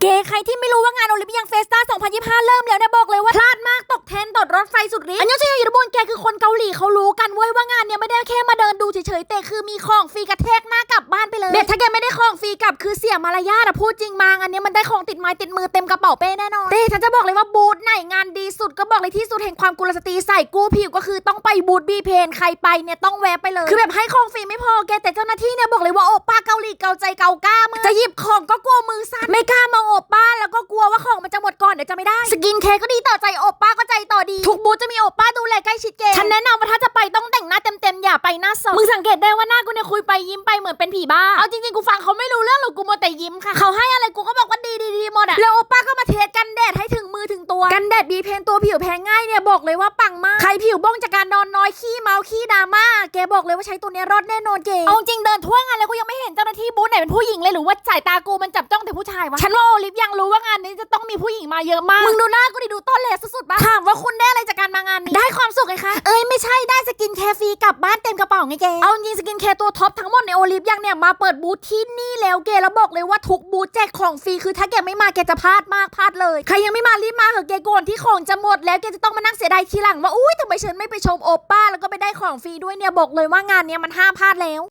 เกย์ใครที่ไม่รู้ว่างานโอลิมปิกเฟสตา2025 เริ่มแล้วนะบอกเลยว่าพลาดมากตกเทรนด์ตดรถไฟสุดฤทธิ์อันนี้ใช่ยูบนแกคือคนเกาหลีเขารู้กันเว้ยว่างานเนี่ย เดินดูเฉยๆแต่คือมีของฟรีกระแทกหน้ากลับบ้านไปเลยเด็ดถ้าแกไม่ได้ของฟรีกลับคือเสียมารยาทอะพูดจริงมางานเนี้ยมันได้ของติดไม้ติดมือเต็มกระเป๋าเป้แน่นอนเต้ฉันจะบอกเลยว่าบูธไหนงานดีสุดก็บอกเลยที่สุดแห่งความกุลสตรีใส่กู้ผิวก็คือต้องไปบูธบีเพนใครไปเนี่ยต้องแวะไปเลยคือแบบให้ของฟรีไม่พอแกแต่เจ้าหน้าที่เนี่ยบอกเลยว่าโอป้าเกาหลีเกาใจเกากล้ามือจะหยิบของก็กลัวมือสั่นไม่กล้ามองโอป้าแล้วก็กลัวว่าของมันจะหมดก่อนเดี๋ยวจะไม่ได้ สกินแคร์ก็ดีต่อใจโอป้าก็ใจต่อดี ทุกบูธจะมีโอป้าดูแลใกล้ชิดเกฉันแนะนำว่าถ้าจะไปต้ องแต่งหน้าเต็มๆอย่าไปหน้าสดมึงสังเกตได้ว่าหน้ากูเนี่ยคุยไปยิ้มไปเหมือนเป็นผีบ้า เอาจริงๆกูฟังเขาไม่รู้เรื่องหรอกกูมัวแต่ยิ้มค่ะ เขาให้อะไรกูก็บอกว่าดีดีดีหมดอะแล้วโอป้าก็มาเทสกันแดดให้ถึงมือถึงตัว กันแดดบีเพนตัวผิวแพ้ง่ายเนี่ยบอกเลยว่าปังมาก ใครผิวบ้องจากการนอนน้อยขี้เมาขี้ดราม่าแกบอกเลยว่าใช้ตัวเนี้ยรอดแน่นอนเกเอาจริงเดินทั่วงานแล้วกูยังไม่เห็นเจ้าหน้าที่บูธไหนเป็นผู้หญิงเลยหรือว่าสายตากูมันจับจ้องแต่ผู้ชายวะฉันว่าโอลิฟยังรู้ว่างานนี้จะต้องมีผู้หญิงมาเยอะมากมึงดูหน้ากูดิดูต้นเลสุดๆบ้าถา ไม่ใช่ได้สกินแคร์ฟรีกลับบ้านเต็มกระเป๋าไงแก เอาจริงสกินแคร์ตัวท็อปทั้งหมดในโอลิฟยังเนี่ยมาเปิดบูธที่นี่แล้วแกแล้วบอกเลยว่าทุกบูธแจกของฟรีคือถ้าแกไม่มาแกจะพลาดมากพลาดเลย ใครยังไม่มารีบมาเถอะแกก่อนที่ของจะหมดแล้วแกจะต้องมานั่งเสียดายทีหลังว่าอุ้ยทำไมฉันไม่ไปชมโอป้าแล้วก็ไปได้ของฟรีด้วยเนี่ยบอกเลยว่างานเนี้ยมันห้ามพลาดแล้ว